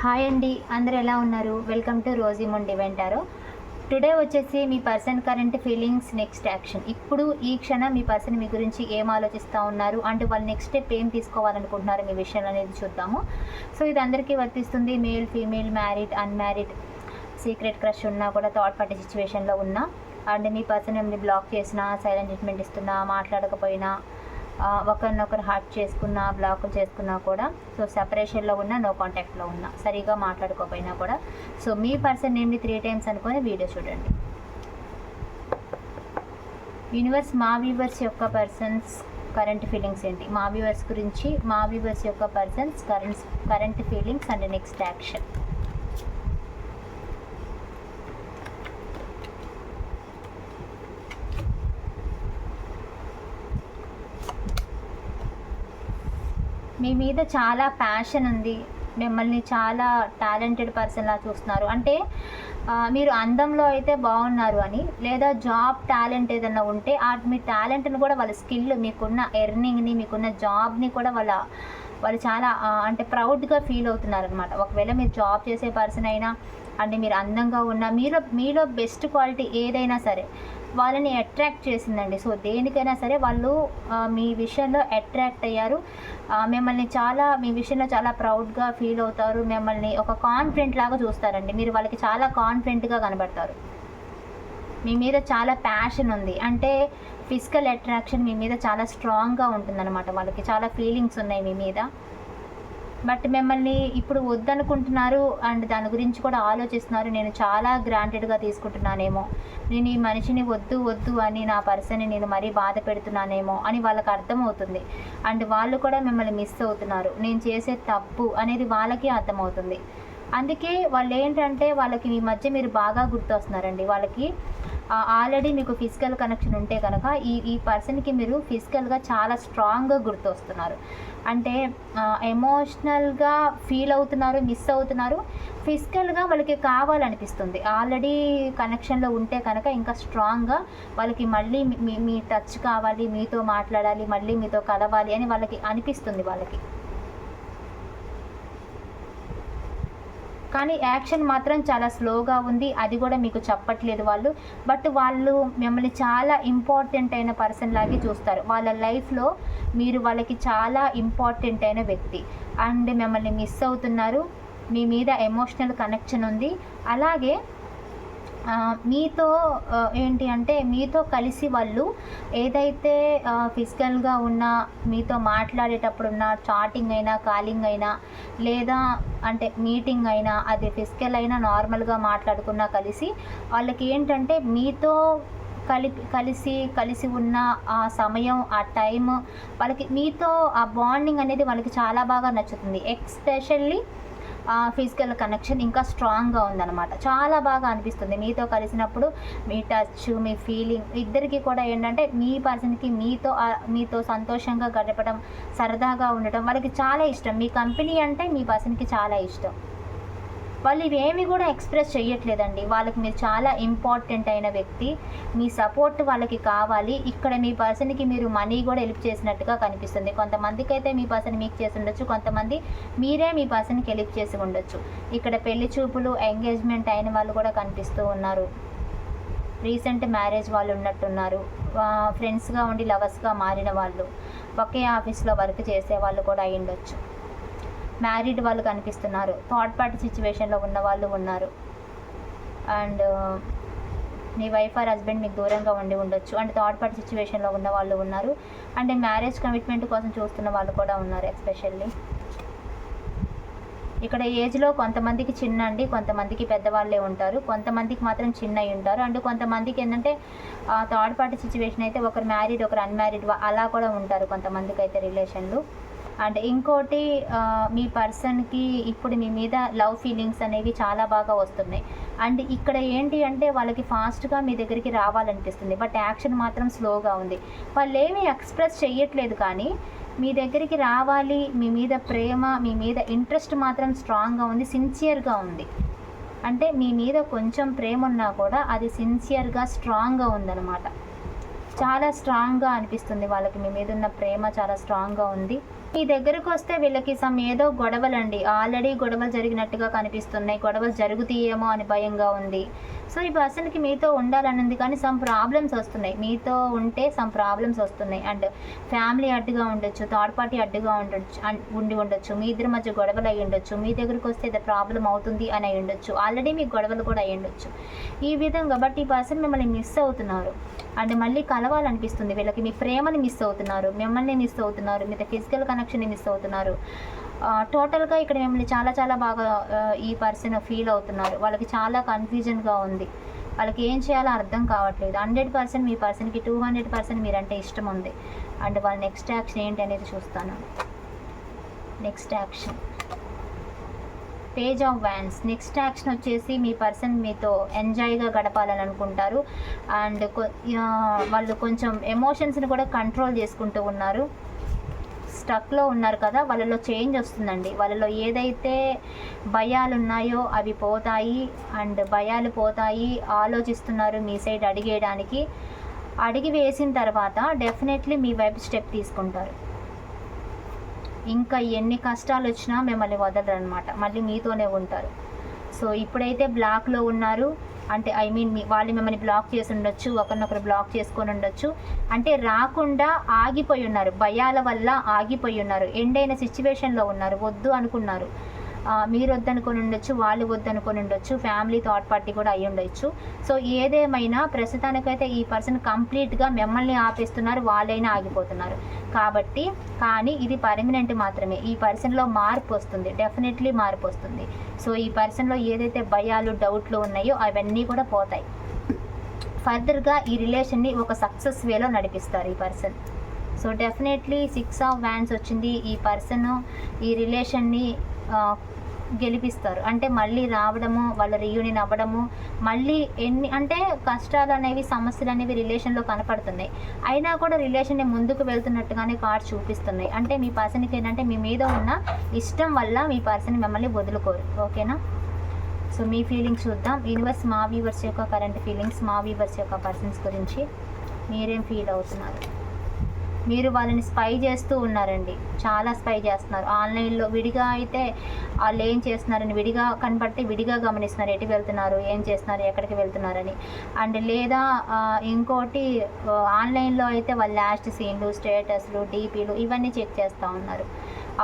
Hi అండి అందరు ఎలా ఉన్నారు? వెల్కమ్ టు రోజీ మొండి వెంటారో టుడే వచ్చేసి మీ person current feelings next action ఇప్పుడు ఈ క్షణం మీ పర్సన్ మీ గురించి ఏం ఆలోచిస్తూ ఉన్నారు? అండ్ వాళ్ళు నెక్స్ట్ స్టెప్ ఏం తీసుకోవాలనుకుంటున్నారు? మీ విషయం అనేది చూద్దాము. సో ఇది అందరికీ వర్తిస్తుంది. Male female married unmarried secret crush ఉన్నా కూడా థర్డ్ పార్టీ సిచ్యువేషన్లో ఉన్నా. అండ్ మీ పర్సన్ మిమ్మల్ని బ్లాక్ చేసినా సైలెంట్ ట్రీట్మెంట్ ఇస్తున్నా మాట్లాడకపోయినా ఒకరినొకరు హర్ట్ చేసుకున్నా బ్లాక్ చేసుకున్నా కూడా సో సెపరేషన్లో ఉన్నా నో కాంటాక్ట్లో ఉన్నా సరిగా మాట్లాడుకోకపోయినా కూడా. సో మీ పర్సన్ నేమ్ని త్రీ టైమ్స్ అనుకొని వీడియో చూడండి. యూనివర్స్ మా వ్యూవర్స్ యొక్క పర్సన్స్ కరెంట్ ఫీలింగ్స్ ఏంటి? మా వ్యూవర్స్ గురించి మా వ్యూవర్స్ యొక్క persons current current feelings and next action మీ మీద చాలా ప్యాషన్ ఉంది. మిమ్మల్ని చాలా టాలెంటెడ్ పర్సన్లా చూస్తున్నారు. అంటే మీరు అందంలో అయితే బాగున్నారు అని లేదా జాబ్ టాలెంట్ ఏదైనా ఉంటే ఆ మీ టాలెంట్ని కూడా వాళ్ళ స్కిల్ మీకున్న ఎర్నింగ్ని మీకున్న జాబ్ని కూడా వాళ్ళ వాళ్ళు చాలా అంటే ప్రౌడ్గా ఫీల్ అవుతున్నారు అనమాట ఒకవేళ మీరు జాబ్ చేసే పర్సన్ అయినా అంటే మీరు అందంగా ఉన్న మీలో మీలో బెస్ట్ క్వాలిటీ ఏదైనా సరే వాళ్ళని అట్రాక్ట్ చేసిందండి. సో దేనికైనా సరే వాళ్ళు మీ విషయంలో అట్రాక్ట్ అయ్యారు. మిమ్మల్ని చాలా మీ విషయంలో చాలా ప్రౌడ్గా ఫీల్ అవుతారు. మిమ్మల్ని ఒక కాన్ఫిడెంట్ లాగా చూస్తారండి. మీరు వాళ్ళకి చాలా కాన్ఫిడెంట్గా కనబడతారు. మీ మీద చాలా ప్యాషన్ ఉంది. అంటే ఫిజికల్ అట్రాక్షన్ మీ మీద చాలా స్ట్రాంగ్గా ఉంటుందన్నమాట. వాళ్ళకి చాలా ఫీలింగ్స్ ఉన్నాయి మీ మీద. బట్ మిమ్మల్ని ఇప్పుడు వద్దనుకుంటున్నారు అండ్ దాని గురించి కూడా ఆలోచిస్తున్నారు. నేను చాలా గ్రాంటెడ్గా తీసుకుంటున్నానేమో. నేను ఈ మనిషిని వద్దు వద్దు అని నా పర్సన్ని నేను మరీ బాధ పెడుతున్నానేమో అని వాళ్ళకి అర్థమవుతుంది. అండ్ వాళ్ళు కూడా మిమ్మల్ని మిస్ అవుతున్నారు. నేను చేసే తప్పు అనేది వాళ్ళకి అర్థమవుతుంది. అందుకే వాళ్ళు ఏంటంటే వాళ్ళకి మీ మధ్య మీరు బాగా గుర్తొస్తున్నారండి. వాళ్ళకి ఆల్రెడీ మీకు ఫిజికల్ కనెక్షన్ ఉంటే కనుక ఈ ఈ పర్సన్కి మీరు ఫిజికల్గా చాలా స్ట్రాంగ్గా గుర్తొస్తున్నారు. అంటే ఎమోషనల్గా ఫీల్ అవుతున్నారు మిస్ అవుతున్నారు. ఫిజికల్గా వాళ్ళకి కావాలనిపిస్తుంది. ఆల్రెడీ కనెక్షన్లో ఉంటే కనుక ఇంకా స్ట్రాంగ్గా వాళ్ళకి మళ్ళీ మీ మీ టచ్ కావాలి మీతో మాట్లాడాలి మళ్ళీ మీతో కలవాలి అని వాళ్ళకి అనిపిస్తుంది వాళ్ళకి. కానీ యాక్షన్ మాత్రం చాలా స్లోగా ఉంది. అది కూడా మీకు చెప్పట్లేదు వాళ్ళు. బట్ వాళ్ళు మిమ్మల్ని చాలా ఇంపార్టెంట్ అయిన పర్సన్ లాగే చూస్తారు. వాళ్ళ లైఫ్లో మీరు వాళ్ళకి చాలా ఇంపార్టెంట్ అయిన వ్యక్తి. అండ్ మిమ్మల్ని మిస్ అవుతున్నారు. మీ మీద ఎమోషనల్ కనెక్షన్ ఉంది. అలాగే మీతో ఏంటి అంటే మీతో కలిసి వాళ్ళు ఏదైతే ఫిజికల్గా ఉన్న మీతో మాట్లాడేటప్పుడు ఉన్న చాటింగ్ అయినా కాలింగ్ అయినా లేదా అంటే మీటింగ్ అయినా అది ఫిజికల్ అయినా నార్మల్గా మాట్లాడుకున్నా కలిసి వాళ్ళకి ఏంటంటే మీతో కలి కలిసి కలిసి ఉన్న ఆ సమయం ఆ టైం వాళ్ళకి మీతో ఆ బాండింగ్ అనేది వాళ్ళకి చాలా బాగా నచ్చుతుంది. ఎక్స్పెషల్లీ ఫిజికల్ కనెక్షన్ ఇంకా స్ట్రాంగ్గా ఉందన్నమాట. చాలా బాగా అనిపిస్తుంది. మీతో కలిసినప్పుడు మీ టచ్ మీ ఫీలింగ్ ఇద్దరికి కూడా ఏంటంటే మీ పర్సన్కి మీతో మీతో సంతోషంగా గడపడం సరదాగా ఉండటం వాళ్ళకి చాలా ఇష్టం. మీ కంపెనీ అంటే మీ పర్సన్కి చాలా ఇష్టం. వాళ్ళు ఇవేమి కూడా ఎక్స్ప్రెస్ చేయట్లేదండి వాళ్ళకి మీరు చాలా ఇంపార్టెంట్ అయిన వ్యక్తి. మీ సపోర్ట్ వాళ్ళకి కావాలి. ఇక్కడ మీ పర్సన్కి మీరు మనీ కూడా హెల్ప్ చేసినట్టుగా కనిపిస్తుంది. కొంతమందికి అయితే మీ పర్సన్ మీకు చేసి ఉండొచ్చు. కొంతమంది మీరే మీ పర్సన్కి హెల్ప్ చేసి ఉండొచ్చు. ఇక్కడ పెళ్ళి చూపులు ఎంగేజ్మెంట్ అయిన వాళ్ళు కూడా కనిపిస్తూ ఉన్నారు. రీసెంట్ మ్యారేజ్ వాళ్ళు ఉన్నట్టున్నారు. ఫ్రెండ్స్గా ఉండి లవర్స్గా మారిన వాళ్ళు. ఒకే ఆఫీస్లో వర్క్ చేసే వాళ్ళు కూడా అయ్యుండొచ్చు. ఉండొచ్చు మ్యారీడ్ వాళ్ళు కనిపిస్తున్నారు. థర్డ్ పార్టీ సిచ్యువేషన్లో ఉన్న వాళ్ళు ఉన్నారు. అండ్ మీ వైఫ్ ఆర్ హస్బెండ్ మీకు దూరంగా ఉండి ఉండొచ్చు. అండ్ థర్డ్ పార్టీ సిచ్యువేషన్లో ఉన్న వాళ్ళు ఉన్నారు. అండ్ మ్యారేజ్ కమిట్మెంట్ కోసం చూస్తున్న వాళ్ళు కూడా ఉన్నారు ఎస్పెషల్లీ ఇక్కడ ఏజ్లో కొంతమందికి చిన్న అండి కొంతమందికి పెద్దవాళ్ళే ఉంటారు. కొంతమందికి మాత్రం చిన్న అయి ఉంటారు. అండ్ కొంతమందికి ఏంటంటే థర్డ్ పార్టీ సిచ్యువేషన్ అయితే ఒకరు మ్యారీడ్ ఒకరు అన్మ్యారీడ్ అలా కూడా ఉంటారు కొంతమందికి అయితే రిలేషన్లు అండ్ ఇంకోటి మీ పర్సన్కి ఇప్పుడు మీ మీద లవ్ ఫీలింగ్స్ అనేవి చాలా బాగా వస్తున్నాయి. అండ్ ఇక్కడ ఏంటి అంటే వాళ్ళకి ఫాస్ట్గా మీ దగ్గరికి రావాలనిపిస్తుంది. బట్ యాక్షన్ మాత్రం స్లోగా ఉంది. వాళ్ళు ఏమీ ఎక్స్ప్రెస్ చేయట్లేదు కానీ మీ దగ్గరికి రావాలి మీ మీద ప్రేమ మీ మీద ఇంట్రెస్ట్ మాత్రం స్ట్రాంగ్గా ఉంది సిన్సియర్గా ఉంది. అంటే మీ మీద కొంచెం ప్రేమ ఉన్నా కూడా అది సిన్సియర్గా స్ట్రాంగ్గా ఉందన్నమాట. చాలా స్ట్రాంగ్గా అనిపిస్తుంది వాళ్ళకి. మీ మీద ఉన్న ప్రేమ చాలా స్ట్రాంగ్గా ఉంది. మీ దగ్గరకు వస్తే వీళ్ళకి సమ్ ఏదో గొడవలండి. ఆల్రెడీ గొడవలు జరిగినట్టుగా కనిపిస్తున్నాయి. గొడవలు జరుగుతాయేమో అని భయంగా ఉంది. సో ఈ పర్సన్కి మీతో ఉండాలని ఉంది కానీ సమ్ ప్రాబ్లమ్స్ వస్తున్నాయి. మీతో ఉంటే సమ్ ప్రాబ్లమ్స్ వస్తున్నాయి. అండ్ ఫ్యామిలీ అడ్డుగా ఉండొచ్చు థర్డ్ పార్టీ అడ్డుగా ఉండొచ్చు ఉండి ఉండొచ్చు మీ ఇద్దరి మధ్య గొడవలు అయి ఉండొచ్చు మీ దగ్గరకు వస్తే ఏదో ప్రాబ్లం అవుతుంది అని అయి ఉండొచ్చు. ఆల్రెడీ మీకు గొడవలు కూడా అయి ఉండొచ్చు. ఈ విధంగా బట్ ఈ పర్సన్ మిమ్మల్ని మిస్ అవుతున్నారు. అండ్ మళ్ళీ కలవాలనిపిస్తుంది. వీళ్ళకి మీ ప్రేమని మిస్ అవుతున్నారు. మిమ్మల్ని మిస్ అవుతున్నారు. మీతో ఫిజికల్ కనెక్ట్ కనెక్షన్ని మిస్ అవుతున్నారు. టోటల్గా ఇక్కడ మిమ్మల్ని చాలా చాలా బాగా ఈ పర్సన్ ఫీల్ అవుతున్నారు. వాళ్ళకి చాలా కన్ఫ్యూజన్గా ఉంది. వాళ్ళకి ఏం చేయాలో అర్థం కావట్లేదు. హండ్రెడ్ పర్సెంట్ మీ పర్సన్కి టూ హండ్రెడ్ పర్సెంట్ మీరంటే ఇష్టం ఉంది. అండ్ వాళ్ళ నెక్స్ట్ యాక్షన్ ఏంటి అనేది చూస్తాను. Next action. Page of wands. Next action వచ్చేసి మీ పర్సన్ మీతో ఎంజాయ్గా గడపాలని అనుకుంటారు. అండ్ వాళ్ళు కొంచెం ఎమోషన్స్ని కూడా కంట్రోల్ చేసుకుంటూ ఉన్నారు. స్టక్లో ఉన్నారు కదా వాళ్ళలో చేంజ్ వస్తుందండి. వాళ్ళలో ఏదైతే భయాలు ఉన్నాయో అవి పోతాయి అండ్ భయాలు పోతాయి ఆలోచిస్తున్నారు మీ సైడ్ అడిగేయడానికి. అడిగి వేసిన తర్వాత డెఫినెట్లీ మీ వైపు స్టెప్ తీసుకుంటారు. ఇంకా ఎన్ని కష్టాలు వచ్చినా మిమ్మల్ని వదలరు అనమాట మళ్ళీ మీతోనే ఉంటారు. సో ఇప్పుడైతే బ్లాక్లో ఉన్నారు. అంటే ఐ మీన్ మీ వాళ్ళు మిమ్మల్ని బ్లాక్ చేసి ఉండొచ్చు ఒకరినొకరు బ్లాక్ చేసుకొని ఉండొచ్చు. అంటే రాకుండా ఆగిపోయి ఉన్నారు. భయాల వల్ల ఆగిపోయి ఉన్నారు. ఎండైన సిచ్యువేషన్లో ఉన్నారు. వద్దు అనుకున్నారు. మీరు వద్దనుకొని ఉండొచ్చు వాళ్ళు వద్దనుకొని ఉండొచ్చు ఫ్యామిలీ థర్డ్ పార్టీ కూడా అయి ఉండొచ్చు. సో ఏదేమైనా ప్రస్తుతానికైతే ఈ పర్సన్ కంప్లీట్గా మిమ్మల్ని ఆపేస్తున్నారు వాళ్ళైనా ఆగిపోతున్నారు. కాబట్టి కానీ ఇది పర్మనెంట్ మాత్రమే. ఈ పర్సన్లో మార్పు వస్తుంది. డెఫినెట్లీ మార్పు వస్తుంది. సో ఈ పర్సన్లో ఏదైతే భయాలు డౌట్లు ఉన్నాయో అవన్నీ కూడా పోతాయి. ఫర్దర్గా ఈ రిలేషన్ని ఒక సక్సెస్ వేలో నడిపిస్తారు ఈ person so definitely six of wands వచ్చింది. ఈ పర్సన్ ఈ రిలేషన్ని గెలిపిస్తారు. అంటే మళ్ళీ రావడము వాళ్ళ రీయూనియన్ అవ్వడము మళ్ళీ ఎన్ని అంటే కష్టాలు అనేవి సమస్యలు అనేవి రిలేషన్లో కనపడుతున్నాయి. అయినా కూడా రిలేషన్ని ముందుకు వెళ్తున్నట్టుగానే కార్డ్స్ చూపిస్తున్నాయి. అంటే మీ పర్సన్కి ఏంటంటే మీ మీద ఉన్న ఇష్టం వల్ల మీ పర్సన్ మిమ్మల్ని వదులుకోరు. ఓకేనా? సో మీ ఫీలింగ్స్ చూద్దాం. యూనివర్స్ మా వీవర్స్ యొక్క కరెంట్ ఫీలింగ్స్ మా వీవర్స్ యొక్క పర్సన్స్ గురించి మీరేం ఫీల్ అవుతున్నారు? మీరు వాళ్ళని స్పై చేస్తూ ఉన్నారండి. చాలా స్పై చేస్తున్నారు. ఆన్లైన్లో విడిగా అయితే వాళ్ళు ఏం చేస్తున్నారని విడిగా కనబట్టి విడిగా గమనిస్తున్నారు. ఎటు వెళ్తున్నారు? ఏం చేస్తున్నారు? ఎక్కడికి వెళ్తున్నారని. అండ్ లేదా ఇంకోటి ఆన్లైన్లో అయితే వాళ్ళ లాస్ట్ సీన్లు స్టేటస్లు డీపీలు ఇవన్నీ చెక్ చేస్తూ ఉన్నారు.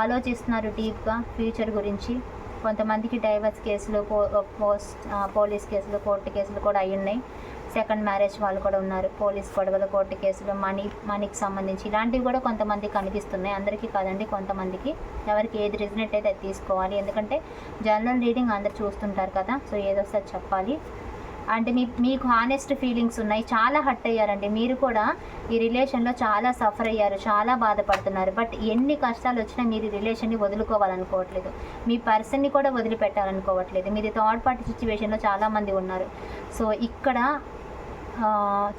ఆలోచిస్తున్నారు డీప్గా ఫ్యూచర్ గురించి. కొంతమందికి డైవర్స్ కేసులు పో పోస్ట్ పోలీస్ కేసులు కోర్టు కేసులు కూడా అయ్యి ఉన్నాయి సెకండ్ మ్యారేజ్ వాళ్ళు కూడా ఉన్నారు. పోలీస్ గొడవలు కోర్టు కేసులు మనీ మనీకి సంబంధించి ఇలాంటివి కూడా కొంతమంది కనిపిస్తున్నాయి. అందరికీ కాదండి కొంతమందికి. ఎవరికి ఏది రిజనెట్ అయితే అది తీసుకోవాలి. ఎందుకంటే జనరల్ రీడింగ్ అందరు చూస్తుంటారు కదా సో ఏదో ఒకసారి చెప్పాలి. అంటే మీ మీకు హానెస్ట్ ఫీలింగ్స్ ఉన్నాయి. చాలా హర్ట్ అయ్యారండి. మీరు కూడా ఈ రిలేషన్లో చాలా సఫర్ అయ్యారు చాలా బాధపడుతున్నారు. బట్ ఎన్ని కష్టాలు వచ్చినా మీరు ఈ రిలేషన్ని వదులుకోవాలనుకోవట్లేదు. మీ పర్సన్ని కూడా వదిలిపెట్టాలనుకోవట్లేదు. మీది థర్డ్ పార్టీ సిచ్యువేషన్లో చాలామంది ఉన్నారు. సో ఇక్కడ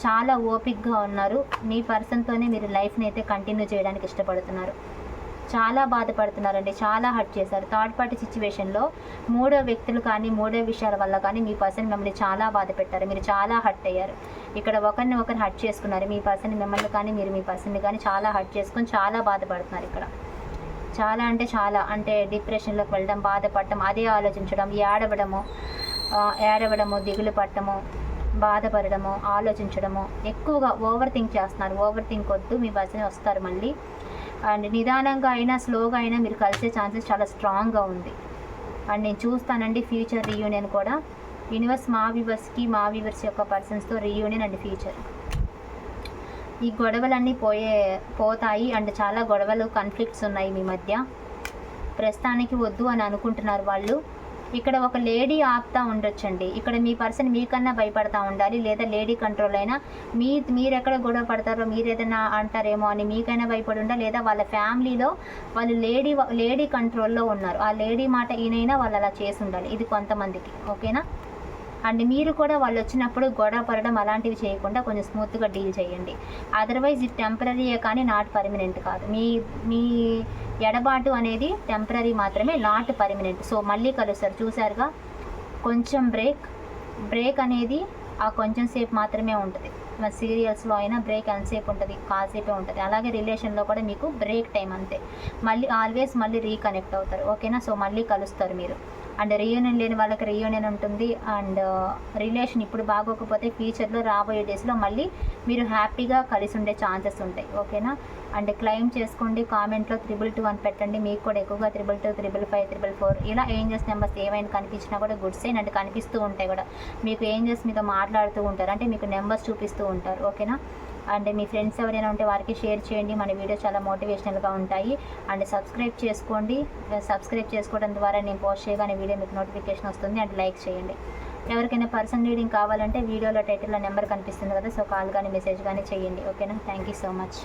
చాలా ఓపిక్గా ఉన్నారు. మీ పర్సన్తోనే మీరు లైఫ్ని అయితే కంటిన్యూ చేయడానికి ఇష్టపడుతున్నారు. చాలా బాధపడుతున్నారండి. చాలా హర్ట్ చేశారు. థర్డ్ పార్టీ సిచ్యువేషన్లో మూడో వ్యక్తులు కానీ మూడో విషయాల వల్ల కానీ మీ పర్సన్ మిమ్మల్ని చాలా బాధ పెట్టారు. మీరు చాలా హర్ట్ అయ్యారు. ఇక్కడ ఒకరిని ఒకరు హర్ట్ చేసుకున్నారు. మీ పర్సన్ మిమ్మల్ని కానీ మీరు మీ పర్సన్ని కానీ చాలా హర్ట్ చేసుకొని చాలా బాధపడుతున్నారు ఇక్కడ. చాలా అంటే చాలా. అంటే డిప్రెషన్లోకి వెళ్ళడం బాధపడటం అదే ఆలోచించడం ఏడవడము ఏడవడము దిగులు పట్టము బాధపడడము ఆలోచించడము ఎక్కువగా ఓవర్ థింక్ చేస్తున్నారు. ఓవర్ థింక్ వద్దు మీ పర్సన్ వస్తారు మళ్ళీ. అండ్ నిదానంగా అయినా స్లోగా అయినా మీరు కలిసే ఛాన్సెస్ చాలా స్ట్రాంగ్గా ఉంది. అండ్ నేను చూస్తానండి ఫ్యూచర్ రీయూనియన్ కూడా. యూనివర్స్ మా వ్యూవర్స్కి మా వ్యూవర్స్ యొక్క పర్సన్స్తో రీయూనియన్ అండ్ ఫ్యూచర్ ఈ గొడవలన్నీ పోయే పోతాయి. అండ్ చాలా గొడవలు కాన్ఫ్లిక్ట్స్ ఉన్నాయి మీ మధ్య. ప్రస్తుతానికి వద్దు అని అనుకుంటున్నారు వాళ్ళు. ఇక్కడ ఒక లేడీ ఆపుతా ఉండొచ్చండి. ఇక్కడ మీ పర్సన్ మీకన్నా భయపడతా ఉండాలి లేదా లేడీ కంట్రోల్ అయినా. మీ మీరు ఎక్కడ గొడవ పడతారో మీరు ఏదైనా అంటారేమో అని మీకైనా భయపడి ఉండాలి లేదా వాళ్ళ ఫ్యామిలీలో వాళ్ళు లేడీ లేడీ కంట్రోల్లో ఉన్నారు. ఆ లేడీ మాట ఈయనైనా వాళ్ళు అలా చేసి ఉండాలి ఇది కొంతమందికి. ఓకేనా? అండ్ మీరు కూడా వాళ్ళు వచ్చినప్పుడు గొడవ పడడం అలాంటివి చేయకుండా కొంచెం స్మూత్గా డీల్ చేయండి. అదర్వైజ్ ఇది టెంపరీయే కానీ నాట్ పర్మనెంట్ కాదు. మీ మీ ఎడబాటు అనేది టెంపరీ మాత్రమే నాట్ పర్మనెంట్ సో మళ్ళీ కలుస్తారు చూసారుగా కొంచెం బ్రేక్ బ్రేక్ అనేది ఆ కొంచెం సేపు మాత్రమే ఉంటుంది. సీరియల్స్లో అయినా బ్రేక్ ఎంతసేపు ఉంటుంది? కాసేపే ఉంటుంది. అలాగే రిలేషన్లో కూడా మీకు బ్రేక్ టైం అంతే. మళ్ళీ ఆల్వేస్ మళ్ళీ రీకనెక్ట్ అవుతారు. ఓకేనా? సో మళ్ళీ కలుస్తారు మీరు. అండ్ రీయూనియన్ లేని వాళ్ళకి రీయూనియన్ ఉంటుంది. అండ్ రిలేషన్ uh, ఇప్పుడు బాగోకపోతే ఫ్యూచర్లో రాబోయే డేస్లో మళ్ళీ మీరు హ్యాపీగా కలిసి ఉండే ఛాన్సెస్ ఉంటాయి. ఓకేనా? అండ్ క్లెయిమ్ చేసుకోండి కామెంట్లో త్రిబుల్ టూ అని పెట్టండి. మీకు కూడా ఎక్కువగా triple two triple five triple four ఇలా ఏంజెస్ నెంబర్స్ ఏమైనా కనిపించినా కూడా గుడ్స్ సైన్ కనిపిస్తూ ఉంటాయి కూడా. మీకు ఏంజెస్ మీతో మాట్లాడుతూ ఉంటారు. అంటే మీకు నెంబర్స్ చూపిస్తూ ఉంటారు. ఓకేనా? అండ్ మీ ఫ్రెండ్స్ ఎవరైనా ఉంటే వారికి షేర్ చేయండి. మన వీడియో చాలా మోటివేషనల్గా ఉంటాయి. అండ్ సబ్స్క్రైబ్ చేసుకోండి. సబ్స్క్రైబ్ చేసుకోవడం ద్వారా నేను పోస్ట్ చేయగానే వీడియో మీకు నోటిఫికేషన్ వస్తుంది. అండ్ లైక్ చేయండి. ఎవరికైనా పర్సన్ రీడింగ్ కావాలంటే వీడియోలో టైటిల్లో నెంబర్ కనిపిస్తుంది కదా సో కాల్ కానీ మెసేజ్ కానీ చేయండి. ఓకేనా? Thank you so much.